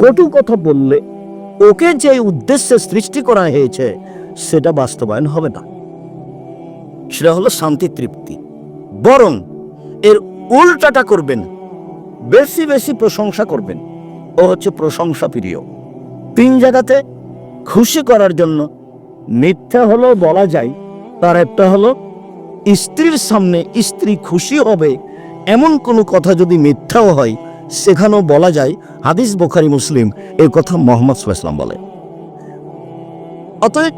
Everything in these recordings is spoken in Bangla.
কটু কথা বললে ওকে যে উদ্দেশ্যে সৃষ্টি করা হয়েছে, সেটা বাস্তবায়ন হবে না। সেটা হলো শান্তি তৃপ্তি। বরং এর উল্টাটা করবেন, বেশি বেশি প্রশংসা করবেন। ও হচ্ছে প্রশংসা প্রিয়। তিন জায়গাতে খুশি করার জন্য মিথ্যা হলো বলা যায়, তার একটা হলো স্ত্রীর সামনে স্ত্রী খুশি হবে, এমন কোনো কথা যদি মিথ্যাও হয় সেখানেও বলা যায় হাদিস বোখারি, মুসলিম। এই কথা মোহাম্মদ সাল্লাম বলে। অতএব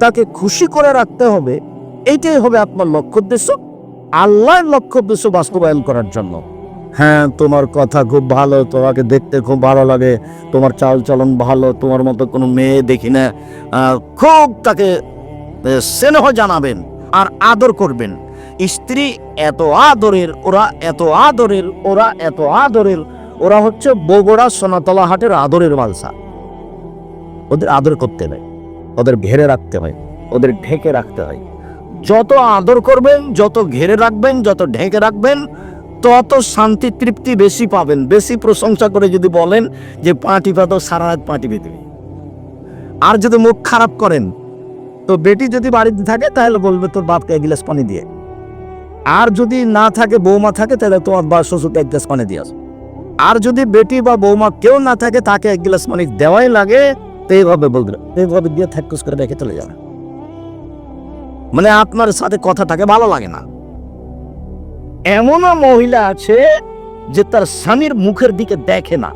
তাকে খুশি করে রাখতে হবে। এইটাই হবে আপনার লক্ষ্য উদ্দেশ্য। আল্লাহর লক্ষ্য উদ্দেশ্য বাস্তবায়ন করার জন্য। হ্যাঁ তোমার কথা খুব ভালো, তোমাকে দেখতে খুব ভালো লাগে। তোমার চাল চলন ভালো, তোমার মতো কোনো মেয়ে দেখি না। খুব তাকে স্নেহ জানাবেন আর আদর করবেন। স্ত্রী এত আদরের, ওরা এত আদরের, ওরা এত আদরের, ওরা হচ্ছে বগুড়া সোনাতলা হাটের আদরের মালসা। ওদের আদর করতে হয়, ওদের ঘেরে রাখতে হয়, ওদের ঢেকে রাখতে হয়। যত আদর করবেন, যত ঘেরে রাখবেন, যত ঢেকে রাখবেন, তত শান্তি তৃপ্তি বেশি পাবেন। বেশি প্রশংসা করে যদি বলেন যে পাঁটি পাতো সারা রাত পাঁটি পেতে আর যদি মুখ খারাপ করেন, তো বেটি যদি বাড়িতে থাকে, তাহলে বলবে তোর বাপকে এক গ্লাস পানি দিয়ে। আর যদি না থাকে, বৌমা থাকে, তাহলে তোমার বা শ্বশুরকে এক গ্লাস পানি দিয়ে। আর যদি বেটি বা বৌমা কেউ না থাকে, তাকে এক গ্লাস পানি দেওয়াই লাগে তো এইভাবে বলবে, এইভাবে দিয়ে থাকুস করে রেখে চলে যাবে। মানে আপনার সাথে কথাটাকে ভালো লাগে না। এমনও মহিলা আছে যে তার স্বামীর মুখের দিকে দেখে না,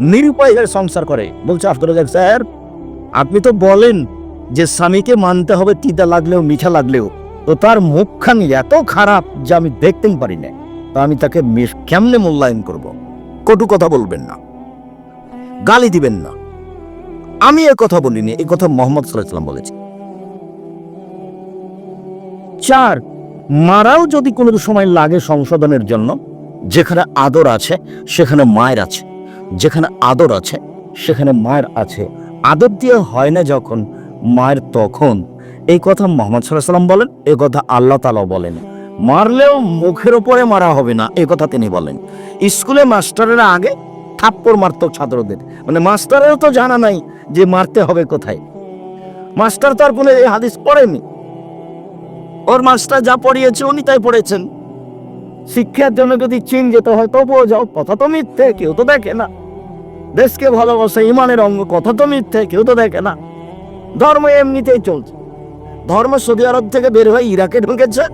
নিরুপায় হয়ে সংসার করে। বলছে আফতার স্যার, আপনি তো বলেন যে স্বামীকে মানতে হবে, তিতা লাগলেও, মিঠা লাগলেও। তো তার মুখখানি এত খারাপ যে আমি দেখতেই পারি না তো আমি তাকে কেমনে মূল্যায়ন করব? কটু কথা বলবেন না। গালি দিবেন না। আমি এ কথা বলিনি এই কথা মোহাম্মদ সাল্লাম বলেছি চার, মারাও যদি কোনো সময় লাগে সংশোধনের জন্য, যেখানে আদর আছে, সেখানে মায়ের আছে। যেখানে আদর আছে, সেখানে মায়ের আছে। আদর দিয়ে হয় না যখন, মায়ের তখন। এই কথা মোহাম্মদ সাল্লাম বলেন এ কথা আল্লাহ তালাও বলেন। মারলেও মুখের ওপরে মারা হবে না, এই কথা তিনি বলেন। স্কুলে মাস্টারেরা আগে থাপ্পড় মারত ছাত্রদের। মানে মাস্টারেরও তো জানা নাই যে মারতে হবে কোথায়। মাস্টার তো আর কোনো এই হাদিস পড়েনি। ওর মাস্টার যা পড়িয়েছে উনি তাই পড়েছেন। শিক্ষার জন্য যদি চীন যেতে হয়, তবুও যাও, কথা তো মিথ্যে, কেউ তো দেখে না। দেশকে ভালোবাসে, ইমানের অঙ্গ, কথা তো মিথ্যে, কেউ তো দেখে না। ধর্ম এমনিতেই চলছে। ধর্ম সৌদি আরব থেকে বের হয়ে ইরাকে ঢুকেছে।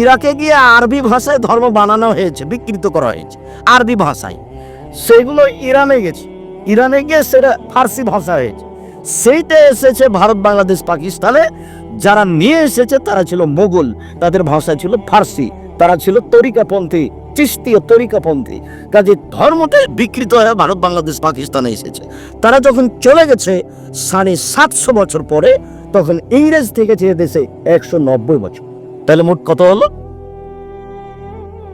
ইরাকে গিয়ে আরবি ভাষায় ধর্ম বানানো হয়েছে, বিকৃত করা হয়েছে, আরবি ভাষায়। সেগুলো ইরানে গেছে। ইরানে গিয়ে সেটা ফার্সি ভাষা হয়েছে। সেইটা এসেছে ভারত, বাংলাদেশ, পাকিস্তানে। যারা নিয়ে এসেছে, তারা ছিল মোগল। তাদের ভাষা ছিল ফার্সি। তারা ছিল তরিকাপন্থী চিস্তীয় তরিকাপন্থী। কাজে ধর্মটা বিকৃত হয়ে ভারত, বাংলাদেশ, পাকিস্তানে এসেছে। তারা যখন চলে গেছে, সাড়ে সাতশো বছর পরে তখন ইংরেজ থেকে চেয়ে দেশে একশো নব্বই বছর। তাহলে মোট কত হলো?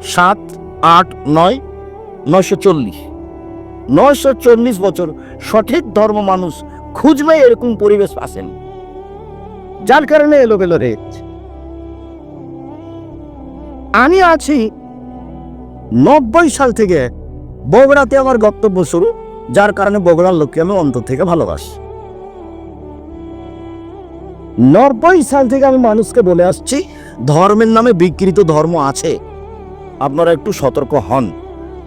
সাত, আট, নয়, নয়শো চল্লিশ। নয়শো চল্লিশ বছর সঠিক ধর্ম মানুষ খুঁজবে এরকম পরিবেশ আসেন যার কারণে হয়ে গেছে। আমি আছি নব্বই সাল থেকে বগুড়াতে আমার বক্তব্য শুরু, যার কারণে বগুড়ার লোককে আমি অন্তর থেকে ভালোবাসি। নব্বই সাল থেকে আমি মানুষকে বলে আসছি, ধর্মের নামে বিকৃত ধর্ম আছে। আপনারা একটু সতর্ক হন।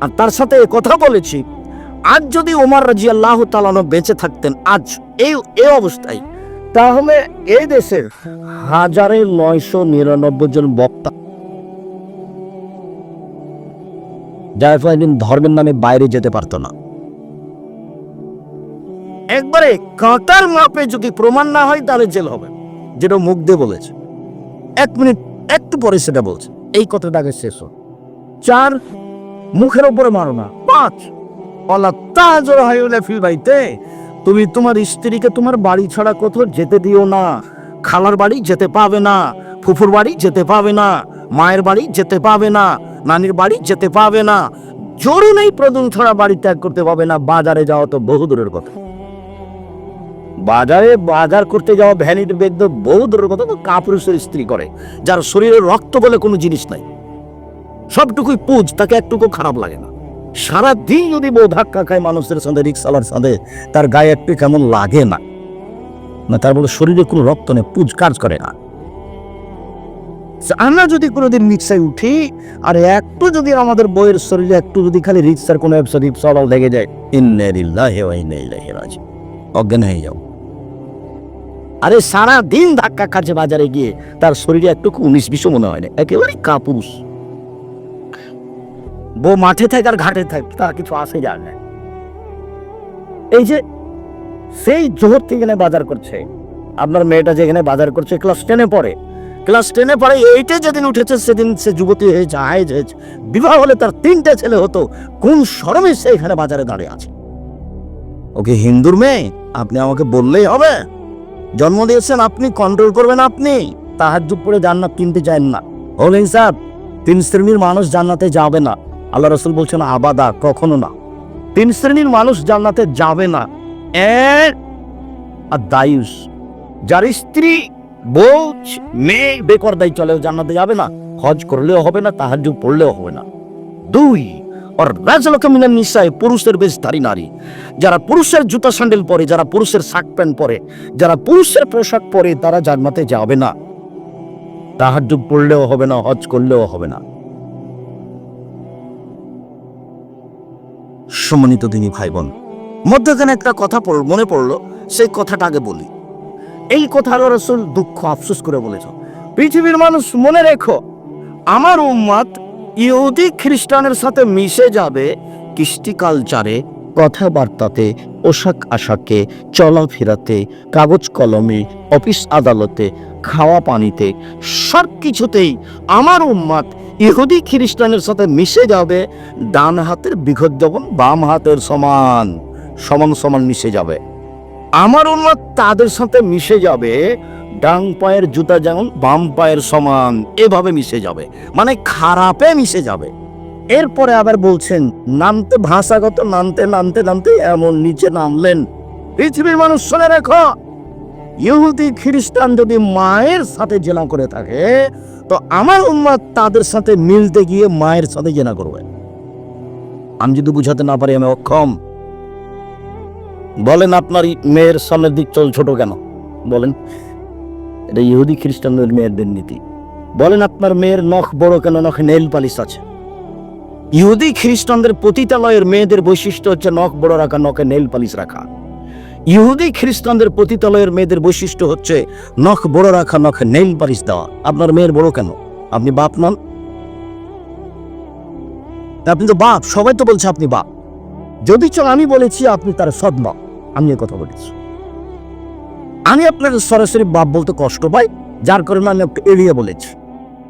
আর তার সাথে কথা বলেছি, আজ যদি ওমার রাজি আল্লাহ তালানো বেঁচে থাকতেন, আজ এই এই অবস্থায়, তাহলে এই দেশের হাজারে নয়শো নিরানব্বই জন বক্তা যারা কোনোদিন ধর্মের নামে বাইরে যেতে পারতো না। একবারে কাঁটার মাপে যদি প্রমাণ না হয়, তাহলে জেল হবে। যেটা মুখ দিয়ে বলেছে। এক মিনিট, একটু পরে সেটা বলছে। এই কথাটাকে শেষ হোক। চার, মুখের ওপরে মারো না। পাঁচ অলা তুমি তোমার স্ত্রীকে তোমার বাড়ি ছাড়া কোথাও যেতে দিও না। খালার বাড়ি যেতে পাবে না, ফুফুর বাড়ি যেতে পাবে না, মায়ের বাড়ি যেতে পাবে না, নানির বাড়ি যেতে পাবে না। জোরও নেই প্রদূন ছাড়া বাড়ি ত্যাগ করতে পাবে না। বাজারে যাওয়া তো বহু দূরের কথা। বাজারে বাজার করতে যাওয়া ভ্যানিটি তো বহু দূরের কথা তো কাপুরুষের স্ত্রী করে, যার শরীরে রক্ত বলে কোনো জিনিস নাই। সবটুকুই পুজ, তাকে একটুকু খারাপ লাগে না। সারাদিন যদি বউ ধাক্কা খায় মানুষের সাথে রিক্সালার সাথে তার গায়ে একটু কেমন লাগে না। না, তার বলে শরীরে কোনো রক্ত নেই, পুজ কাজ করে না। আমরা যদি কোনোদিন রিক্সায় উঠি, আর একটু যদি আমাদের বইয়ের শরীরে একটু যদি খালি রিক্সার কোনো ব্যবসা রিক্সা লেগে যায় অজ্ঞান হয়ে যাও। আরে সারা দিন ধাক্কা খাচ্ছে বাজারে গিয়ে। তার শরীরে একটু উনিশ বিশও মনে হয় না। একেবারে কাপুরুষ। বউ মাঠে থাকে আর ঘাটে থাকে, তার কিছু আসে যায় না। এই যে সেই জোহর থেকে এখানে বাজার করছে। আপনার মেয়েটা যেখানে বাজার করছে, ক্লাস টেনে পড়ে। ক্লাস টেনে পড়ে, এইটা যেদিন উঠেছে, সেদিন সে যুবতী হয়েছে হাইজ হয়েছে বিবাহ হলে তার তিনটে ছেলে হতো। কোন শরমে সে এখানে বাজারে দাঁড়িয়ে আছে? ওকে হিন্দুর মেয়ে, আপনি আমাকে বললেই হবে। জন্ম দিয়েছেন আপনি কন্ট্রোল করবেন আপনি। তাহার পরে জান্নাত কিনতে চান না। হলেন স্যার তিন শ্রেণির মানুষ জান্নাতে যাবে না। আল্লাহ রসুল বলছেন, আবাদা, কখনো না। তিন শ্রেণির মানুষ জান্নাতে যাবে না। এক আর দায়ুস। যার স্ত্রী, বউ, মেয়ে বেকরদাই চলেও জান্নাতে যাবে না। হজ করলেও হবে না তাহার পড়লেও হবে না। দুই পুরুষের নারী। যারা পুরুষের জুতা স্যান্ডেল পরে, যারা পুরুষের শাক প্যান্ট পরে, যারা পুরুষের পোশাক পরে, তারা যাবে না। পড়লেও হবে না, হজ করলেও হবে না। সম্মানিত দিনী ভাই বোন মধ্যখানে একটা কথা মনে পড়ল, সেই কথাটা আগে বলি। এই কথার রসুল দুঃখ আফসোস করে বলেছ পৃথিবীর মানুষ মনে রেখো, আমার উম্মাদ ইহুদি খ্রিস্টানের সাথে মিশে যাবে কৃষ্টি কালচারে কথাবার্তাতে, পোশাক আশাকে, চলাফেরাতে, কাগজ কলমে, অফিস আদালতে, খাওয়া পানিতে সব কিছুতেই আমার উম্মাদ ইহুদি খ্রিস্টানের সাথে মিশে যাবে, ডান হাতের বিঘত যখন বাম হাতের সমান সমান সমান মিশে যাবে। আমার উন্মাদ তাদের সাথে মিশে যাবে ডাং পায়ের জুতা যেমন বাম পায়ের সমান, এভাবে মিশে যাবে। মানে খারাপে মিশে যাবে। এরপরে আবার বলছেন, নামতে ভাষাগত, নামতে নামতে নামতে এমন নিচে নামলেন। পৃথিবীর মানুষ শুনে রেখো, ইহুদি, খ্রিস্টান যদি মায়ের সাথে জেনা করে থাকে, তো আমার উন্মাদ তাদের সাথে মিলতে গিয়ে মায়ের সাথে জেনা করবে। আমি যদি বুঝাতে না পারি, আমি অক্ষম। বলেন, আপনার মেয়ের সামনের দিক চল ছোট কেন? বলেন। এটা ইহুদি খ্রিস্টানদের মেয়েদের নীতি। বলেন, আপনার মেয়ের নখ বড় কেন? নখে নেল পালিশ আছে। ইহুদি খ্রিস্টানদের পতিতালয়ের মেয়েদের বৈশিষ্ট্য হচ্ছে নখ বড় রাখা, নখে নেল পালিশ রাখা। ইহুদি খ্রিস্টানদের পতিতালয়ের মেয়েদের বৈশিষ্ট্য হচ্ছে নখ বড় রাখা, নখে নেল পালিশ দেওয়া। আপনার মেয়ের বড় কেন? আপনি বাপ নন? আপনি তো বাপ, সবাই তো বলছে আপনি বাপ। যদি চল আমি বলেছি, আপনি তার সদ্মা আমি কথা বলেছি। আমি আপনাকে সরাসরি বাপ বলতে কষ্ট পাই, যার কারণে আমি আপনাকে এড়িয়ে বলেছি।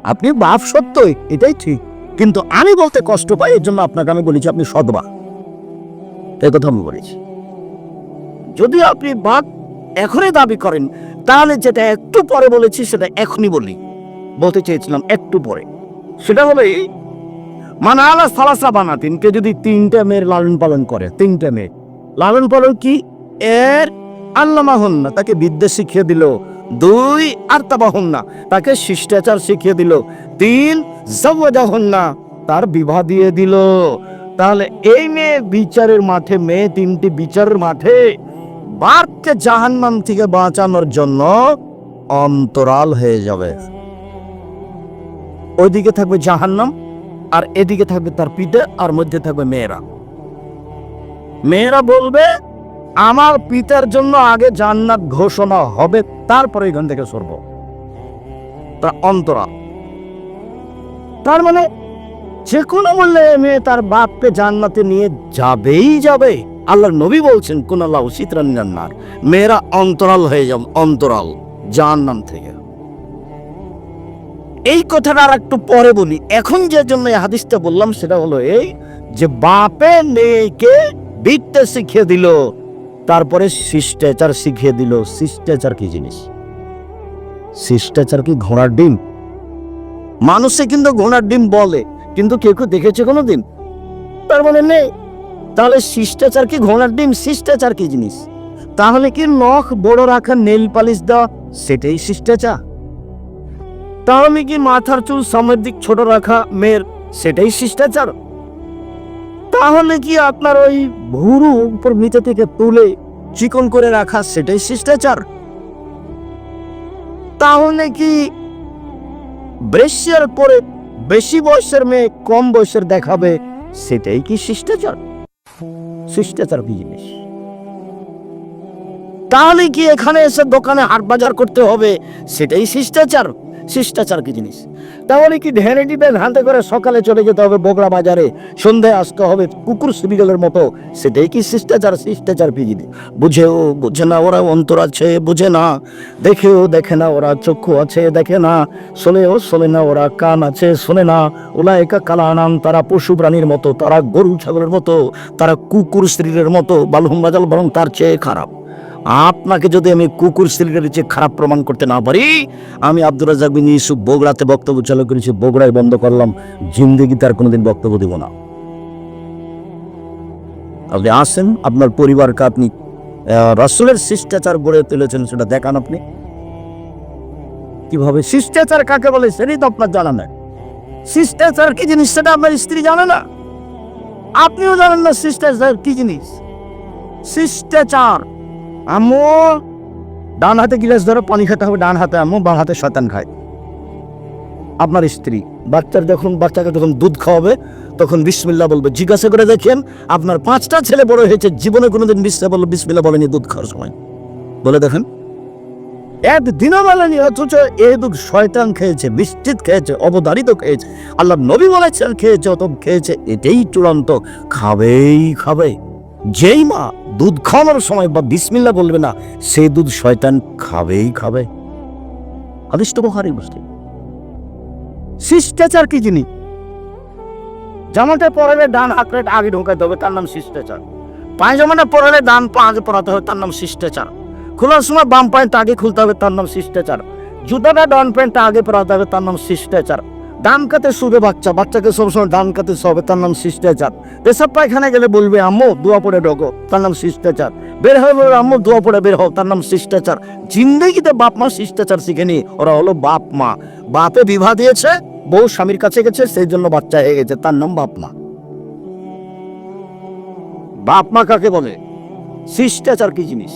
আপনি বাপ সত্যই, এটাই ঠিক। কিন্তু আমি বলতে কষ্ট পাই, এর জন্য আপনাকে আমি বলেছি, আপনি সদবা এই কথা আমি বলেছি। যদি আপনি বাপ এখনই দাবি করেন, তাহলে যেটা একটু পরে বলেছি, সেটা এখনই বলি। বলতে চেয়েছিলাম একটু পরে। সেটা হলো এই মানে আলা সালাসা বানাতিন কে যদি তিনটা মেয়ের লালন পালন করে, তিনটা মেয়ে। লালন পালন কি? এর আল্লামা হন না তাকে বিদ্যা শিখিয়ে দিল। দুই আর তাবা হন না তাকে শিষ্টাচার শিখিয়ে দিল। তিন জওয়াজা হন না তার বিবাহ দিয়ে দিল। তাহলে এই মেয়ে বিচারের মাঠে, মেয়ে তিনটি বিচারের মাঠে বাপকে জাহান্নাম থেকে বাঁচানোর জন্য অন্তরাল হয়ে যাবে। ওইদিকে থাকবে জাহান্নাম, আর এদিকে থাকবে তার পিঠে আর মধ্যে থাকবে মেয়েরা। মেয়েরা বলবে আমার পিতার জন্য আগে জান্নাত ঘোষণা হবে, তারপরে এখান থেকে সরব। তা অন্তরা। তার মানে যে কোনো মূল্যে মেয়ে তার বাপকে জান্নাতে নিয়ে যাবেই যাবে। আল্লাহর নবী বলছেন কোন আল্লাহ চিত্রান্নার মেয়েরা অন্তরাল হয়ে যাবে অন্তরাল, জাহান্নাম থেকে। এই কথাটা আর একটু পরে বলি। এখন যে জন্য এই হাদিসটা বললাম, সেটা হলো এই যে, বাপে মেয়েকে বিদ্যা শিখিয়ে দিল তারপরে শিষ্টাচার শিখিয়ে দিল। শিষ্টাচার কি জিনিস? শিষ্টাচার কি ঘোড়ার ডিম? মানুষে কিন্তু ঘোড়ার ডিম বলে, কিন্তু কেউ কেউ দেখেছে কোনো দিন তার মানে নেই। তাহলে শিষ্টাচার কি ঘোড়ার ডিম? শিষ্টাচার কি জিনিস? তাহলে কি নখ বড় রাখা নেল পালিশ দেওয়া সেটাই শিষ্টাচার? তাহলে কি মাথার চুল সামনের দিক ছোট রাখা মেয়ের সেটাই শিষ্টাচার? তাহলে কি আপনার ওই ভুরু উপর নিচে থেকে তুলে চিকন করে রাখা সেটাই শিষ্টাচার? তাহলে কি ব্রেশিয়ার পরে বেশি বয়সের মেয়ে কম বয়সের দেখাবে সেটাই কি শিষ্টাচার? শিষ্টাচার কি জিনিস তাহলে কি এখানে এসে দোকানে হাট বাজার করতে হবে সেটাই শিষ্টাচার? শিষ্টাচার কি জিনিস? তাহলে কি ঢেলে টিপে হাতে করে সকালে চলে যেতে হবে বগড়া বাজারে, সন্ধ্যায় আসতে হবে কুকুর সিরিয়ালের মতো। সেটাই কি শিষ্টাচার শিষ্টাচার কি জিনিস? বুঝেও বুঝে না ওরা অন্তর আছে, বুঝে না। দেখেও দেখে না ওরা চক্ষু আছে, দেখে না। শোনেও শোনে না ওরা কান আছে, শোনে না। ওলা একা কালানাম তারা পশু প্রাণীর মতো, তারা গরু ছাগলের মতো, তারা কুকুর স্ত্রীর মতো, বালহুম বাজাল বরং তার চেয়ে খারাপ। আপনাকে যদি আমি কুকুর স্ত্রীর চেয়ে খারাপ প্রমাণ করতে না পারি, আমি আব্দুর রাজাক বিন ইউসুফ বগুড়াতে বক্তব্য চালু করেছি, বগুড়ায় বন্ধ করলাম জিন্দিগিতে আর কোনোদিন বক্তব্য দেব না। আপনি আসেন, আপনার পরিবারকে আপনি রাসূলের শিষ্টাচার গড়ে তুলেছেন, সেটা দেখান আপনি। কীভাবে? শিষ্টাচার কাকে বলে সেটাই তো আপনার জানা নেই। শিষ্টাচার কি জিনিস সেটা আপনার স্ত্রী জানে না। আপনিও জানেন না শিষ্টাচার কি জিনিস। শিষ্টাচার আম্মু, ডান হাতে গিলাস ধরে, পানি খেতে হবে, ডান হাতে আম্মু বাম হাতে শয়তান খায়। আপনার স্ত্রী, বাচ্চার যখন, বাচ্চাকে যখন দুধ খাওয়াবে, তখন বিসমিল্লা বলবে। জিজ্ঞাসা করে দেখেন, আপনার পাঁচটা ছেলে বড় হয়েছে, জীবনে কোনোদিন বিসমিল্লা বলবে বিসমিল্লা বলেনি দুধ খাওয়ার সময়। বলে দেখেন। একদিনও বলেনি, অথচ এই দুধ শয়তান খেয়েছে বৃষ্টিত খেয়েছে, অবধারিত খেয়েছে আল্লাহ নবী বলেছেন, খেয়েছে অত খেয়েছে, এটাই চূড়ান্ত, খাবেই খাবে। যেই মা দুধ খাওয়ানোর সময় বা বিসমিল্লা বলবে না, সে দুধ শয়তান খাবেই খাবে। আদিষ্ট বহারি মুসলিম। শিষ্টাচার কি জিনিস জামাটা পরালে ডান হাত আগে ঢোকাতে হবে, তার নাম শিষ্টাচার। পায়জামাটা পরালে ডান পা আগে পরাতে হবে, তার নাম শিষ্টাচার। খোলার সময় বাম প্যান্ট আগে খুলতে হবে, তার নাম শিষ্টাচার। জুতাটা ডান প্যান্টটা আগে পরাতে হবে, তার নাম শিষ্টাচার। ডান কাতে শুবে বাচ্চা, বাচ্চাকে সবসময় ডান কাতে শোবে, তার নাম শিষ্টাচার। পেশাব পায়খানা গেলে বলবে, আম্মু, দোয়া পড়ে ঢোকো তার নাম শিষ্টাচার। বের হয়ে বলবে, আম্মু, দোয়া পড়ে বের হও তার নাম শিষ্টাচার। জিন্দগিতে বাপ মা শিষ্টাচার শিখেনি ওরা হলো বাপ মা। বাপে বিবাহ দিয়েছে, বউ স্বামীর কাছে গেছে, সেই জন্য বাচ্চা হয়ে গেছে, তার নাম বাপ মা। বাপ মা কাকে বলে? শিষ্টাচার কি জিনিস?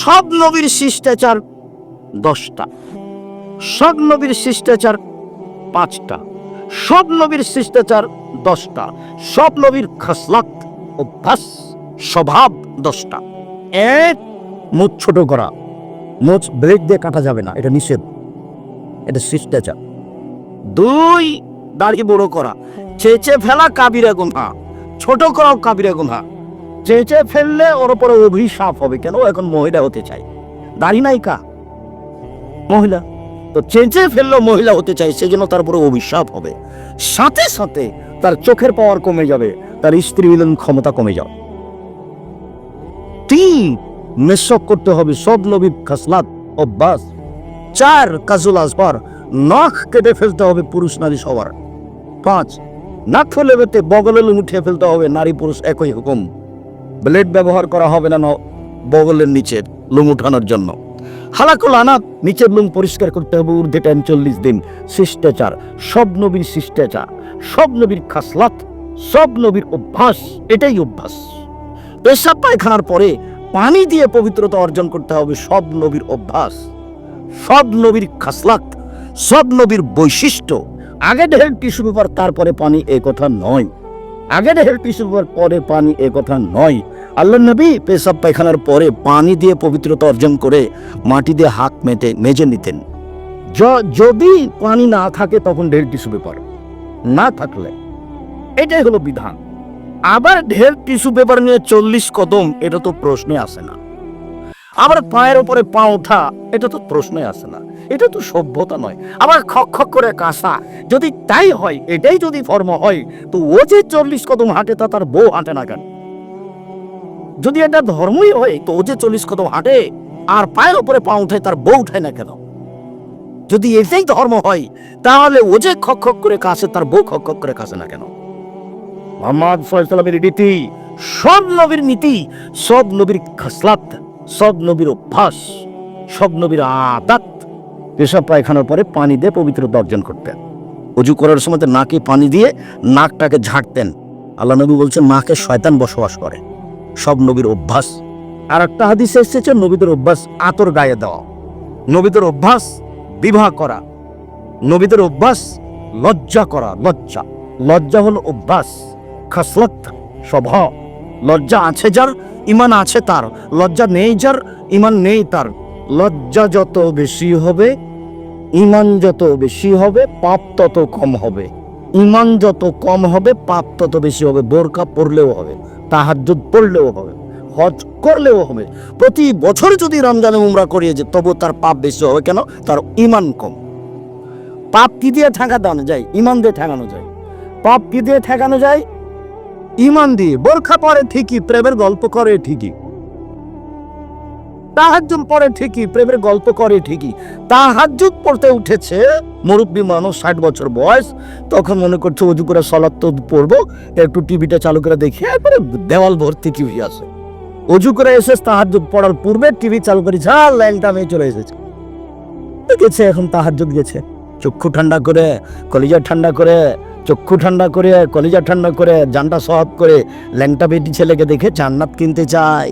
সব নবীর শিষ্টাচার দশটা। সব নবীর শিষ্টাচার পাঁচটা সব নবীর শিষ্টাচার দশটা সব নবীর খাসলাত, অভ্যাস, স্বভাব দশটা। এক, মুখ ছোট করা। মুখ ব্রেক দিয়ে কাটা যাবে না, এটা নিষেধ। এটা শিষ্টাচার। দুই, দাড়ি বড় করা। চেঁচে ফেলা কাবিরা গুনহা। ছোট করাও কাবিরা গুনহা। চেঁচে ফেললে ওর উপরে অভিশাপ হবে। কেন? এখন মহিলা হতে চাই দাড়ি নাই কা? মহিলা। তো চেঁচে ফেলল মহিলা হতে চাই, সেজন্য তার উপরে অভিশাপ হবে। সাথে সাথে তার চোখের পাওয়ার কমে যাবে, তার স্ত্রী মিলন ক্ষমতা কমে যাবে। তিন মেসক করতে হবে, সব নবীর খাসলাত অভ্যাস চার কাজুল আসবার নখ কেটে ফেলতে হবে পুরুষ নারী সবার। পাঁচ, নাক ফেলে বেতে বগলে উঠিয়ে ফেলতে হবে নারী পুরুষ একই হুকুম। ব্লেড ব্যবহার করা হবে না, ন- বগলের নিচের লুম উঠানোর জন্য। হালাকুল আনাত, নিচের লুম পরিষ্কার করতে হবে, ঊর্ধ্বে টাইম চল্লিশ দিন। শিষ্টাচার, সব নবীর শিষ্টাচার, সব নবীর খাসলাত, সব নবীর অভ্যাস, এটাই অভ্যাস। পেশাব পায়খানার পরে পানি দিয়ে পবিত্রতা অর্জন করতে হবে, সব নবীর অভ্যাস, সব নবীর খাসলাত, সব নবীর বৈশিষ্ট্য। আগে ঢের টিস্যু পেপার, তারপরে পানি, এ কথা নয়। আগে ঢের টিস্যু পেপার, পরে পানি, এ কথা নয়। আল্লাহ নবী পেশাব পায়খানার পরে পানি দিয়ে পবিত্রতা অর্জন করে মাটি দিয়ে হাত মেটে মেজে নিতেন। যদি পানি না থাকে তখন ঢের টিস্যু পেপার। না থাকলে এটাই হলো বিধান। আবার ঢের টিস্যু পেপার নিয়ে চল্লিশ কদম, এটা তো প্রশ্নে আসে না। আবার পায়ের উপরে পা ওঠা, এটা তো প্রশ্নে আসে না। এটা তো সভ্যতা নয়। আবার খক খক করে কাঁসা, যদি তাই হয়, এটাই যদি ফর্ম হয়, তো ও যে চল্লিশ কদম হাঁটে তা তার বউ হাঁটে না কেন? যদি এটা ধর্মই হয়, তো ও যে চল্লিশ কদম হাঁটে, আর পায়ের উপরে পা উঠে তার বউ উঠায় না কেন? যদি এটাই ধর্ম হয়, তাহলে ও যে খক খক করে কাছে তার বউ খক খক করে কাছে না কেন? মোহাম্মদ সাল্লামের নীতি সব নবীর নীতি, সব নবীর খাসলাত, সব নবীর অভ্যাস, সব নবীর আদাত। পেশাব পায়খানার পরে পানি দিয়ে পবিত্রতা অর্জন করতেন। অজু করার সময় নাকে পানি দিয়ে নাকটাকে ঝাড়তেন। আল্লাহ নবী বলছেন, নাকে শয়তান বসবাস করে। সব নবীর অভ্যাস। আর একটা হাদিসে এসেছে, নবীদের অভ্যাস আতর গায়ে দেওয়া। নবীদের অভ্যাস বিবাহ করা। নবীদের অভ্যাস লজ্জা করা, লজ্জা। লজ্জা হল অভ্যাস খাসলত স্বভাব। লজ্জা আছে যার ইমান আছে তার। লজ্জা নেই যার ইমান নেই তার। লজ্জা যত বেশি হবে ইমান যত বেশি হবে, পাপ তত কম হবে। ইমান যত কম হবে, পাপ তত বেশি হবে, বোরকা পড়লেও হবে। তাহাজ্জুদ পড়লেও হবে, হজ করলেও হবে। প্রতি বছর যদি রমজানে উমরা করিয়ে যে তবু তার পাপ বেশি হবে কেন? তার ইমান কম। পাপ কি দিয়ে ঠেকানো যায়? ইমান দিয়ে ঠেকানো যায়। পাপ কি দিয়ে ঠেকানো যায়? ইমান দিয়ে। বোরখা পরে ঠিকই, প্রেমের গল্প করে ঠিকই। তাহাজ্জুদ পরে ঠিকই, প্রেমের গল্প করে ঠিকই। তাহাজ্জুদ পড়তে উঠেছে মুরব্বী মানুষ ষাট বছর বয়স, তখন মনে করছে উজু করে সলাত তো পড়ব, একটু টিভিটা চালু করে দেখি একবারে দেওয়াল ভর্তি টিভি আছে। অজু করে এসে তাহাজ্জুদ পড়ার পূর্বে টিভি চালু করে ঝাল ল্যাংটা মেয়ে চলে এসেছে। গেছে, এখন তাহাজ্জুদ গেছে। চক্ষু ঠান্ডা করে, কলিজা ঠান্ডা করে, চক্ষু ঠান্ডা করে, কলিজা ঠান্ডা করে, জানটা সহজ করে ল্যাংটা বেটি ছেলেকে দেখে জান্নাত কিনতে চাই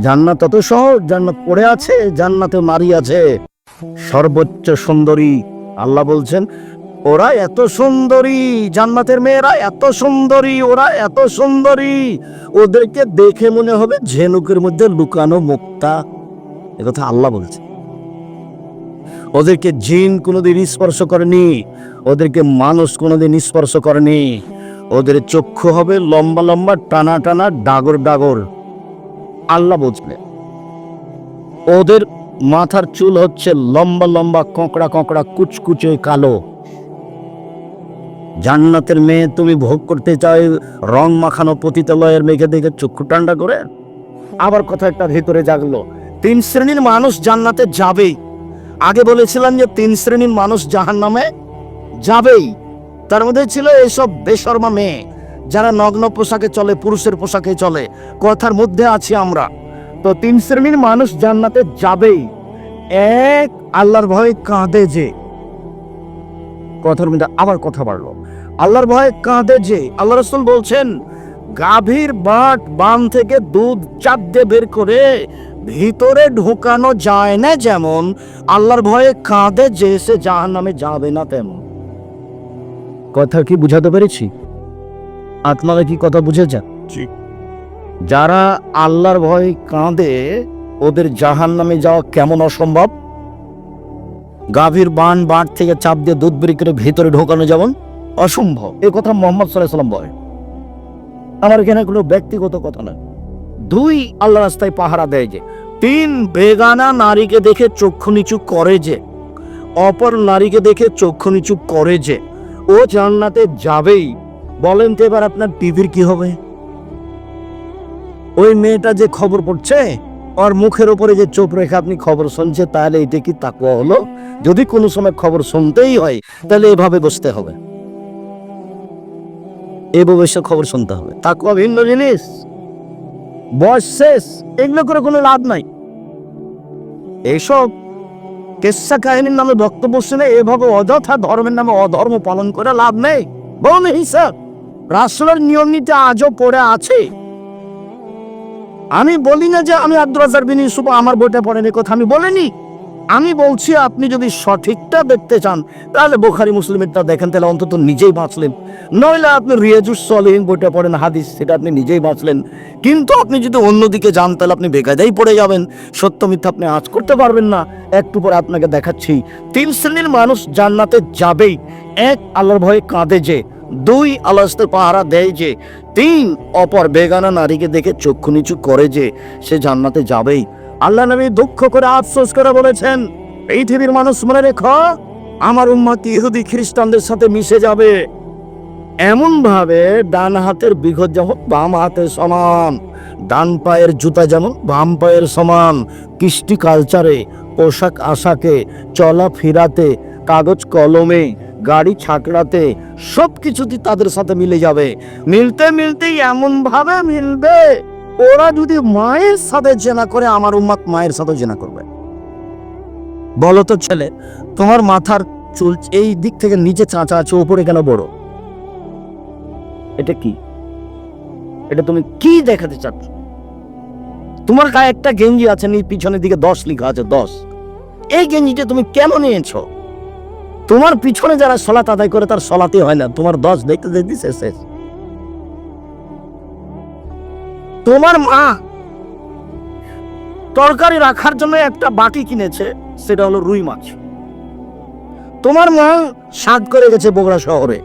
জান্নাত তত সহজ, জান্নাত পড়ে আছে, জান্নাতে মারি আছে। সর্বোচ্চ সুন্দরী, আল্লাহ বলছেন, ওরা এত সুন্দরী, জান্নাতের মেয়েরা এত সুন্দরী, ওরা এত সুন্দরী। ওদেরকে দেখে মনে হবে ঝেনুকের মধ্যে লুকানো মুক্তা। একথা আল্লাহ বলছে। ওদেরকে জিন কোনোদিন স্পর্শ করেনি, ওদেরকে মানুষ কোনোদিন স্পর্শ করেনি। ওদের চক্ষু হবে লম্বা লম্বা, টানা টানা, ডাগর ডাগর। আল্লাহ বুঝবে। ওদের মাথার চুল হচ্ছে লম্বা লম্বা, কোঁকড়া কোঁকড়া, কুচকুচে কালো। জান্নাতের মেয়ে তুমি ভোগ করতে চাই রং মাখানো পতিতালয়ের মেঘে দেখে চক্ষু টান্ডা করে? আবার কথা একটা ভেতরে জাগলো, তিন শ্রেণির মানুষ জান্নাতে যাবেই। আগে বলেছিলাম যে তিন শ্রেণির মানুষ জাহান নামে যাবেই। তার মধ্যে ছিল এইসব বেশর্মা মেয়ে। যারা নগ্ন পোশাকে চলে, পুরুষের পোশাকে চলে, কথার মধ্যে আছি আমরা। তো তিন শ্রেণির মানুষ জান্নাতে যাবেই। এক, আল্লাহর ভয়ে কাঁদে যে। কথার মধ্যে আবার কথা বাড়লো। আল্লাহর ভয়ে কাঁদে যে। আল্লাহ রসুল বলছেন, গাভীর বাট বান থেকে দুধ চাপ দিয়ে বের করে ভিতরে ঢোকানো যায় না যেমন, আল্লাহর ভয়ে কাঁদে যে, সে জাহান নামে যাবে না তেমন। কথা কি বুঝাতে পেরেছি? আপনারা কি কথা বুঝেছেন যারা আল্লাহর ভয়ে কাঁদে ওদের জাহান নামে যাওয়া কেমন অসম্ভব? গাভীর বান বাঁট থেকে চাপ দিয়ে দুধ বেরি করে ভেতরে ঢোকানো যেমন অসম্ভব। এ কথা মোহাম্মদ সাল্লাম বলে আমার এখানে কোনো ব্যক্তিগত কথা নয়। দুই আল্লাহ রাস্তায় পাহারা দেয় যে তিন বেগানা নারীকে দেখে চক্ষু নিচু করে যে অপর নারীকে দেখে চক্ষু নিচু করে যে ও জান্নাতে যাবেই। বলেন তো এবার আপনার টিভির কি হবে? ওই মেয়েটা যে খবর পড়ছে, ওর মুখের উপরে যে চোখ রেখে আপনি খবর শুনছে তাহলে এটা কি তাকুয়া হলো? যদি কোনো সময় খবর শুনতেই হয়, তাহলে এভাবে বসতে হবে। এভাবে সে খবর শুনতে হবে। তাকুয়া ভিন্ন জিনিস। বয়স শেষ, এগুলো করে কোনো লাভ নাই। এইসব কেসা কাহিনীর নামে বক্তব্য শুনে এভাবে অযথা ধর্মের নামে অধর্ম পালন করে লাভ নেই। বলুন হিসাব। রাষ্ট্রের নিয়ম নীতি আজও পড়ে আছে। আমি বলি না যে আমি আব্দুল বিন ইউসুফ আমার বইটা পড়েন, কথা আমি বলিনি। আমি বলছি, আপনি যদি সঠিকটা দেখতে চান, তাহলে বোখারি, মুসলিমেরটা দেখেন, তাহলে অন্তত নিজেই বাঁচলেন। নইলে আপনি রিয়াজুস সলিন বইটা পড়েন, হাদিস, সেটা আপনি নিজেই বাঁচলেন। কিন্তু আপনি যদি অন্যদিকে যান, তাহলে আপনি বেকায়দাই পড়ে যাবেন। সত্য মিথ্যা আপনি আজ করতে পারবেন না। একটু পরে আপনাকে দেখাচ্ছি, তিন শ্রেণির মানুষ জান্নাতে যাবেই। এক, আল্লাহর ভয়ে কাঁদে যে দুই আল্লাহ পাহারা দেয় যে, তিন অপর বেগানা নারীকে দেখে চক্ষু নিচু করে যে, সে জান্নাতে যাবেই। আল্লাহ নবী দুঃখ করে আফসোস করে বলেছেন, পৃথিবীর মানুষ মনে রেখো, আমার উম্মত ইহুদি খ্রিস্টানদের সাথে মিশে যাবে। এমন ভাবে ডান হাতের বিঘত যেমন, বাম হাতের সমান। ডান পায়ের জুতা যেমন, বাম পায়ের সমান। কৃষ্টি কালচারে পোশাক আশাকে চলা ফিরাতে কাগজ কলমে গাড়ি ছাকড়াতে সব কিছুতে তাদের সাথে মিলে যাবে। মিলতে মিলতেই এমন ভাবে মিলবে, ওরা যদি মায়ের সাথে জেনা করে, আমার উম্মাত মায়ের সাথে জেনা করবে। বলো তো ছেলে, তোমার মাথার চুল এই দিক থেকে নিচে চাঁচা আছে, ওপরে কেন বড়? এটা কি? এটা তুমি কি দেখাতে চাচ্ছ? তোমার গায়ে একটা গেঞ্জি আছে নি পিছনের দিকে দশ লেখা আছে, দশ। এই গেঞ্জিটা তুমি কেন নিয়েছো? তোমার পিছনে যারা সলাত আদায় করে, তার সলাতে হয় না। তোমার দশ দেখতে দেখতে শেষ শেষ। তোমার মা তরকারি রাখার জন্য একটা বাটি কিনেছে, সেটা হলো রুই মাছ। তোমার মা স্বাদ করে গেছে বগুড়া শহরে।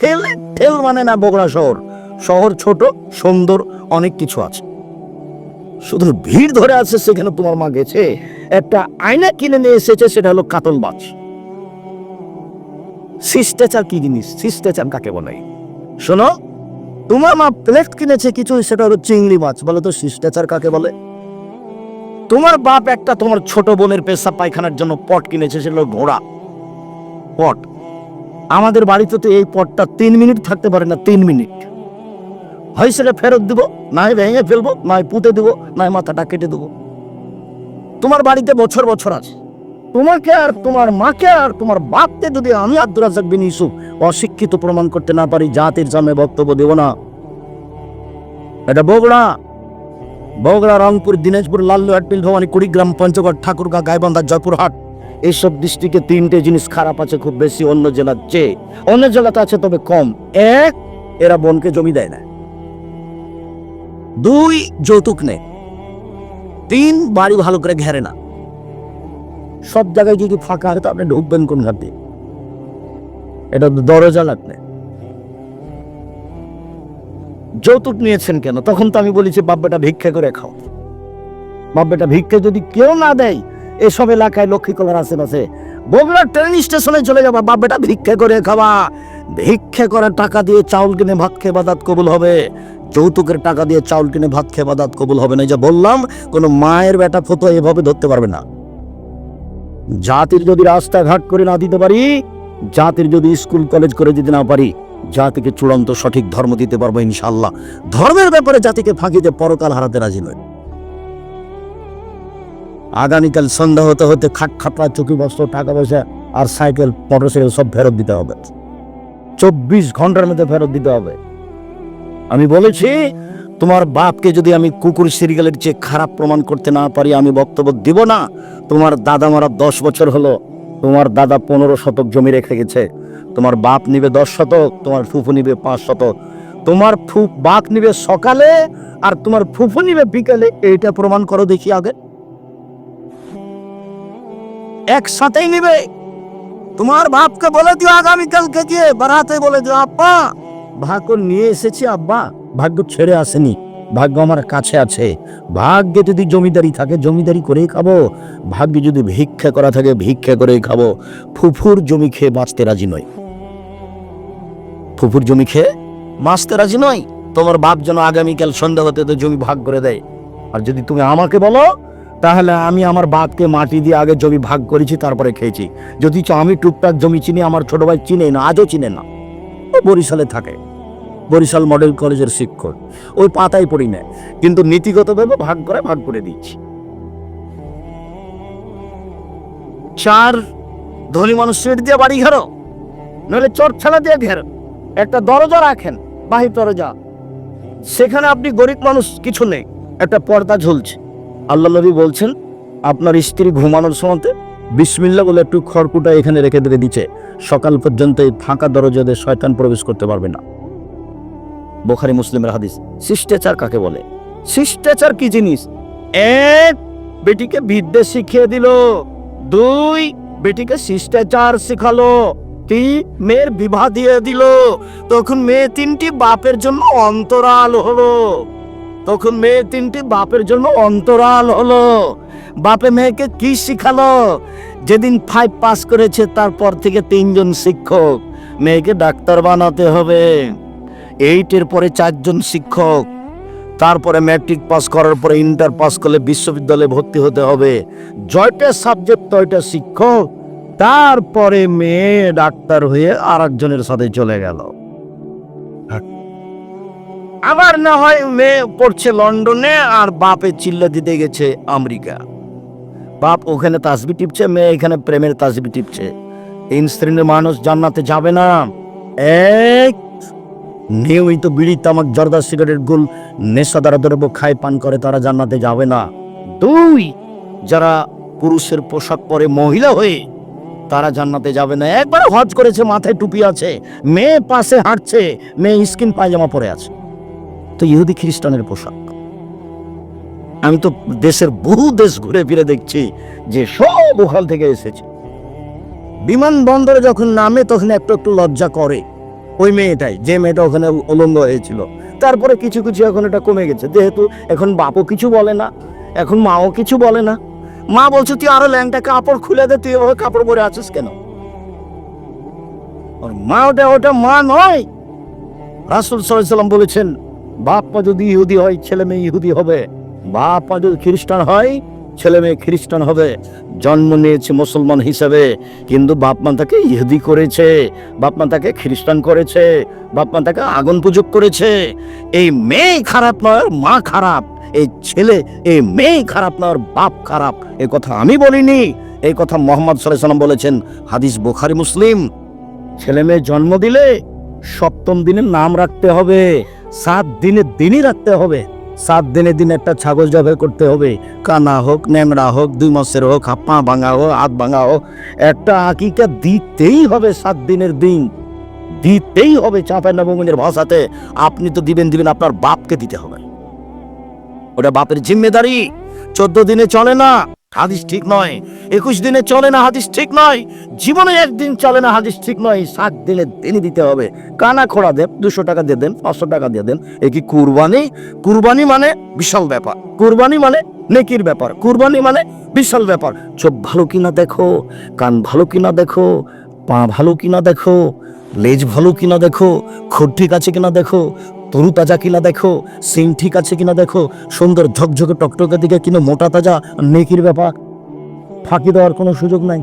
ঠেল ঠেল মানে না বগুড়া শহর। শহর ছোট, সুন্দর, অনেক কিছু আছে। শুধু ভিড় ধরে আছে সেখানে তোমার মা গেছে। একটা আয়না কিনে নিয়ে এসেছে, সেটা হলো কাতল মাছ। শিষ্টাচার কি জিনিস? শিষ্টাচার কাকে বলে? শোনো, তোমার মা প্লেট কিনেছে কিছু, সেটা হলো চিংড়ি মাছ। বলো তো, শিষ্টাচার কাকে বলে? তোমার বাপ একটা তোমার ছোট বোনের পেশা পায়খানার জন্য পট কিনেছে, সেটা হলো ঘোড়া। পট। আমাদের বাড়িতে তো এই পটটা তিন মিনিট থাকতে পারে না, তিন মিনিট। হয় সেটা ফেরত দিব নয় ভেঙে ফেলব নয় পুঁতে দেবো নয় মাথাটা কেটে দেবো। তোমার বাড়িতে বছর বছর আছে। তোমাকে আর তোমার মাকে আর তোমার বাপকে যদি আমি আব্দুল রাজাক বিন ইউসুফ অশিক্ষিত প্রমাণ করতে না পারি, জাতির সামনে বক্তব্য দেব না। এটা বগুড়া। বগুড়া, রংপুর, দিনাজপুর লাল্লুহাট পিলভবানী কুড়িগ্রাম, পঞ্চগড়, ঠাকুরগাঁ, গাইবান্ধা, জয়পুরহাট, এইসব ডিস্ট্রিক্টে তিনটে জিনিস খারাপ আছে খুব বেশি, অন্য জেলার চেয়ে। অন্য জেলাতে আছে তবে কম। এক, এরা বোনকে জমি দেয় না। দুই, যৌতুক নেই তিন, বাড়ি ভালো করে ঘেরে না। সব জায়গায় যদি ফাঁকা হয়, তো আপনি ঢুকবেন কোন ঘাট এটা তো দরজা লাগবে। যৌতুক নিয়েছেন কেন? তখন তো আমি বলি বলেছি বাব্বাটা ভিক্ষা করে খাও। বাব্বাটা ভিক্ষা যদি কেউ না দেয়, এসব এলাকায় লক্ষ্মীকলার আশেপাশে, বগুড়া ট্রেন স্টেশনে চলে যাবা। বাব্বাটা ভিক্ষা করে খাওয়া ভিক্ষা করার টাকা দিয়ে চাউল কিনে ভাত খেয়ে বাদাত কবুল হবে। যৌতুকের টাকা দিয়ে চাউল কিনে ভাত খেয়ে বাদাত কবুল হবে না। যা বললাম, কোনো মায়ের বেটা ফতো এভাবে ধরতে পারবে না। জাতির যদি রাস্তাঘাট করে না দিতে পারি, জাতির যদি স্কুল, কলেজ করে দিতে না পারি, জাতিকে চূড়ান্ত সঠিক ধর্ম দিতে পারব ইনশাল্লাহ ধর্মের ব্যাপারে জাতিকে ফাঁকি দিয়ে পরকাল হারাতে রাজি নয়। আগামীকাল সন্ধ্যা হতে হতে খাট খাপড়া চুকি বস্ত্র, টাকা পয়সা আর সাইকেল, মোটরসাইকেল সব ফেরত দিতে হবে। চব্বিশ ঘণ্টার মধ্যে ফেরত দিতে হবে। আমি বলেছি তোমার বাপকে যদি আমি কুকুর সিরিয়ালের চেয়ে খারাপ প্রমাণ করতে না পারি, আমি বক্তব্য দিব না। তোমার দাদা মারা দশ বছর হলো। তোমার দাদা পনেরো শতক জমি রেখে গেছে। তোমার বাপ নিবে দশ শতক, তোমার ফুফু নিবে পাঁচ শতক। তোমার ফু, বাপ নিবে সকালে আর তোমার ফুফু নিবে বিকালে। এইটা প্রমাণ করো দেখি আগে। একসাথেই নিবে। তোমার বাপকে বলে দিও আগামীকালকে গিয়ে, বারাতে বলে দিও, আব্বা ভাগ্য নিয়ে এসেছি, আব্বা। ভাগ্য ছেড়ে আসেনি, ভাগ্য আমার কাছে আছে। ভাগ্যে যদি জমিদারি থাকে, জমিদারি করেই খাব। ভাগ্যে যদি ভিক্ষা করা থাকে, ভিক্ষা করেই খাব। ফুফুর জমি খেয়ে বাঁচতে রাজি নয়। ফুফুর জমি খেয়ে বাঁচতে রাজি নয়? তোমার বাপ যেন আগামীকাল সন্ধ্যা হতে তো জমি ভাগ করে দেয়। আর যদি তুমি আমাকে বলো, তাহলে আমি আমার বাপকে মাটি দিয়ে আগে জমি ভাগ করেছি, তারপরে খেয়েছি। যদি আমি টুকটাক জমি চিনি, আমার ছোট ভাই চিনে না, আজও চিনে না। বরিশালে থাকে। বরিশাল মডেল কলেজের শিক্ষক। ওই পাতায় পড়ি না। কিন্তু নীতিগতভাবে ভাগ করে ভাগ করে দিচ্ছি। চার ধনী মানুষ সিট দিয়ে বাড়ি ঘেরো। নইলে চট ছাড়া দিয়ে ঘেরো। একটা দরজা রাখেন, বাহির দরজা। সেখানে আপনি গরিব মানুষ কিছু নেই। একটা পর্দা ঝুলছে। আল্লাহ নবী বলছেন, আপনার স্ত্রী ঘুমানোর সময়তে বিসমিল্লা বলে একটু খড়কুটা এখানে রেখে দিয়ে দিচ্ছে। সকাল পর্যন্ত এই ফাঁকা দরজা দিয়ে শয়তান প্রবেশ করতে পারবে না। বোখারি মুসলিমের হাদিস। শিষ্টাচার কাকে বলে? শিষ্টাচার কি জিনিস? এক, বেটিকে বিদ্যে শিখিয়ে দিল। দুই, বেটিকে শিষ্টাচার শিখালো। তিন, মেয়ের বিবাহ দিয়ে দিল। তখন মেয়ে তিনটি বাপের জন্য অন্তরাল হলো। তখন মেয়ে তিনটি বাপের জন্য অন্তরাল হলো। বাপে মেয়েকে কি শিখালো? যেদিন ফাইভ পাস করেছে, তারপর থেকে তিনজন শিক্ষক। মেয়েকে ডাক্তার বানাতে হবে। এইটের পরে চারজন শিক্ষক। তারপরে ম্যাট্রিক পাস করার পরে ইন্টার পাস করলে বিশ্ববিদ্যালয়ে ভর্তি হতে হবে। জয়টা সাবজেক্ট তয়টা শিক্ষক। তারপরে মেয়ে ডাক্তার হয়ে আর একজনের সাথে চলে গেল। আবার না হয় মেয়ে পড়ছে লন্ডনে আর বাপে চিল্লা দিতে গেছে আমেরিকা। বাপ ওখানে তাসবি টিপছে, মেয়ে এখানে প্রেমের তাসবি টিপছে। তিন শ্রেণির মানুষ জান্নাতে যাবে না। এক নিয়মিত বিড়ি, তামাক, জর্দা, সিগারেট, গুল, নেশাদার দ্রব্য খায়, পান করে, তারা জান্নাতে যাবে না। দুই, যারা পুরুষের পোশাক পরে মহিলা হয়ে, তারা জান্নাতে যাবে না। একবার হজ করেছে, মাথায় টুপি আছে, মেয়ে পাশে হাঁটছে, মেয়ে স্কিন পায়জামা পরে আছে। তো ইহুদি খ্রিস্টানের পোশাক। আমি তো দেশের বহু দেশ ঘুরে ফিরে দেখছি, যে সব ওখান থেকে এসেছে। বিমানবন্দরে যখন নামে, তখন একটু একটু লজ্জা করে। ওই মেয়েটাই, যে মেয়েটা ওখানে উলঙ্গ হয়েছিল। তারপরে কিছু কিছু এখন এটা কমে গেছে। যেহেতু এখন বাপও কিছু বলে না, এখন মাও কিছু বলে না। মা বলছে, তুই আরও ল্যাংটা কাপড় খুলে দে, তুই এভাবে কাপড় পরে আছিস কেন? মা ওটা ওটা মা নয়। রাসুল সাল্লাম বলেছেন, বাপ মা যদি ইহুদি হয়, ছেলে মেয়ে ইহুদি হবে। বাপ মা যদি খ্রিস্টান হয় ছেলে মেয়ে খ্রিস্টান হবে, জন্ম নিয়েছে মুসলমান হিসেবে, কিন্তু বাপ মা তাকে ইহুদি করেছে, বাপ মা তাকে খ্রিস্টান করেছে বাপমা তাকে আগুন পূজক করেছে। এই মেয়ে খারাপ নয় মা খারাপ, এই ছেলে, এই মেয়ে খারাপ নয় ওর বাপ খারাপ। এই কথা আমি বলিনি এই কথা মোহাম্মদ সাল্লাম বলেছেন, হাদিস বুখারি, মুসলিম। ছেলে মেয়ে জন্ম দিলে সপ্তম দিনে নাম রাখতে হবে, সাত দিনের দিনই রাখতে হবে। সাত দিনে দিন একটা ছাগল জবাই করতে হবে। কানা হোক ন্যাংরা হোক, দুই মাসের হোক, হাত পা ভাঙা হোক, হাত ভাঙা হোক, একটা আকিকা দিতেই হবে সাত দিনের দিন। দিতেই হবে চাঁপাই নবমনের ভাষাতে। আপনি তো দিবেন দিবেন, আপনার বাপকে দিতে হবে। ওটা বাপের জিম্মেদারি। চোদ্দ দিনে চলে না। হাদিস ঠিক নয়। একুশ দিনে চলে না হাদিস ঠিক নয়। জীবনে একদিন চলে না হাদিস ঠিক নয়। সাত দিনে দিনই দিতে হবে। কানা খোড়া দেব দুশো টাকা দিয়ে দেন, পাঁচশো টাকা দিয়ে দেন। এ কি কুরবানি? কুরবানি মানে বিশাল ব্যাপার। কুরবানি মানে নেকির ব্যাপার। কুরবানি মানে বিশাল ব্যাপার। চোখ ভালো কিনা দেখো, কান ভালো কিনা দেখো, পা ভালো কিনা দেখো, লেজ ভালো কিনা দেখো খোট ঠিক আছে কিনা দেখো তরু তাজা কিনা দেখো, সিং ঠিক আছে কিনা দেখো, সুন্দর ঝকঝকে টকটকে দিকে কিনা মোটা তাজা নেকির ব্যাপার। ফাঁকি দেওয়ার কোনো সুযোগ নাই।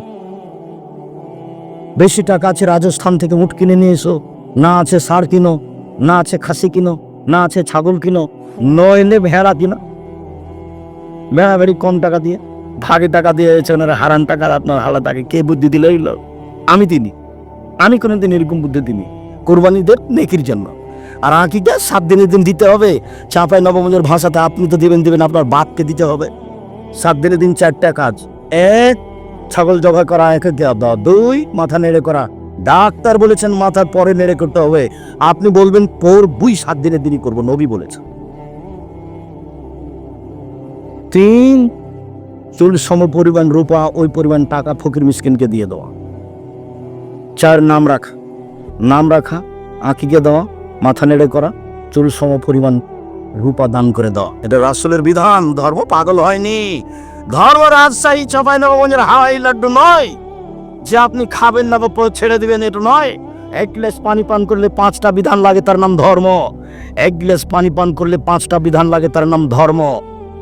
বেশি টাকা আছে রাজস্থান থেকে উঠ কিনে নিয়ে এসো। না আছে সার কিনো, না আছে খাসি কিনো, না আছে ছাগল কিনো নইলে ভেড়া কিনো। ভেড়া ভেড়ি কম টাকা দিয়ে, ভাগে টাকা দিয়ে ওনারা হারান টাকা আপনার হালা টাকা কে বুদ্ধি দিলে আমি দিনি আমি কোনোদিন এরকম বুদ্ধি দিনি কোরবানিদের নেকির জন্য। আর আকিটা সাত দিনের দিন দিতে হবে। চাঁপাই নবমনের ভাষাতে আপনি তো দিবেন, দেবেন, আপনার বাপকে দিতে হবে। সাত দিনের দিন চারটা কাজ। এক, ছাগল জবাই করা, এক দুই, মাথা নেড়ে করা। ডাক্তার বলেছেন মাথার পরে নেড়ে করতে হবে। আপনি বলবেন, পর বুই সাত দিনের দিনই করব, নবী বলেছেন। তিন, চুল সম পরিমাণ রূপা, ওই পরিমাণ টাকা ফকির মিসকিনকে দিয়ে দেওয়া। চার, নাম রাখা। নাম রাখা, আঁকিকে দেওয়া। মাথা নেড়ে করা, চুল সম পরিমাণ রূপা দান করে দেওয়া এটা রাসুলের বিধান, ধর্ম পাগল হয়নি। ধর্ম রাজশাহী চাপাই নবগঞ্জের হাওয়াই লাড্ডু নয়। যে আপনি খাবেন না বা ছেড়ে দিবেন, এটা নয়। এক গ্লাস পানি পান করলে পাঁচটা বিধান লাগে তার নাম ধর্ম। এক গ্লাস পানি পান করলে পাঁচটা বিধান লাগে তার নাম ধর্ম।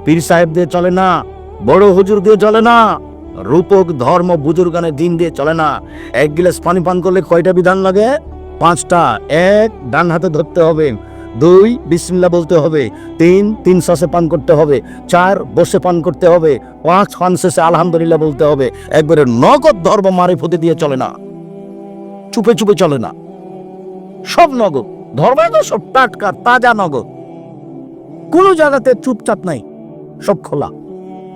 পীর সাহেব দিয়ে চলে না, বড় হুজুর দিয়ে চলে না, রূপক, ধর্ম বুজুর্গানের দিন দিয়ে চলে না। এক গ্লাস পানি পান করলে কয়টা বিধান লাগে? পাঁচটা, এক, ডান হাতে ধরতে হবে। দুই, বিসমিল্লা বলতে হবে। তিন তিন শ্বাসে পান করতে হবে। চার, বসে পান করতে হবে। পাঁচ পান শেষে আলহামদুলিল্লাহ বলতে হবে। একবারে নগদ ধর্ম মারে ফুতে দিয়ে চলে না। চুপে চুপে চলে না। সব নগদ। ধর্ম তো সব টাটকা, তাজা নগদ। কোনো জায়গাতে চুপচাপ নাই। সব খোলা।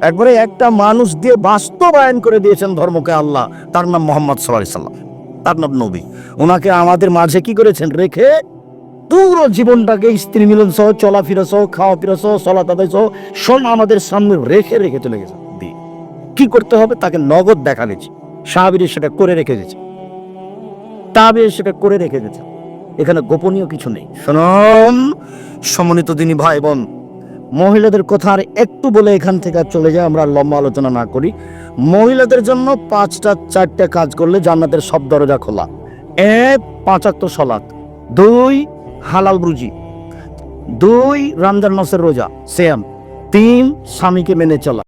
একবারে একটা মানুষ দিয়ে বাস্তবায়ন করে দিয়েছেন ধর্মকে আল্লাহ। তার নাম মোহাম্মদ সাল্লাহ সাল্লাম। নাম নবী। ওনাকে আমাদের মাঝে কি করেছেন? রেখে পুরো জীবনটাকে স্ত্রী মিলন সহ, চলাফেরা সহ খাওয়া ফেরা সহ চলা তাদের সহ সব আমাদের সামনে রেখে রেখে চলে গেছে। কি করতে হবে? তাকে নগদ দেখা গেছে সাহাবির সেটা করে রেখে গেছে তাবির সেটা করে রেখে গেছে এখানে গোপনীয় কিছু নেই। শোনন, সমন্বিত দিনী ভাই বোন মহিলাদের কথা আর একটু বলে এখান থেকে চলে যায়, আমরা লম্বা আলোচনা না করি। মহিলাদের জন্য পাঁচটা, চারটা কাজ করলে জান্নাতের সব দরজা খোলা। এক, পাঁচাত্তর সলাত। দুই, হালাল রুজি। দুই, রমজান মাসের রোজা সেম তিন, স্বামীকে মেনে চলা।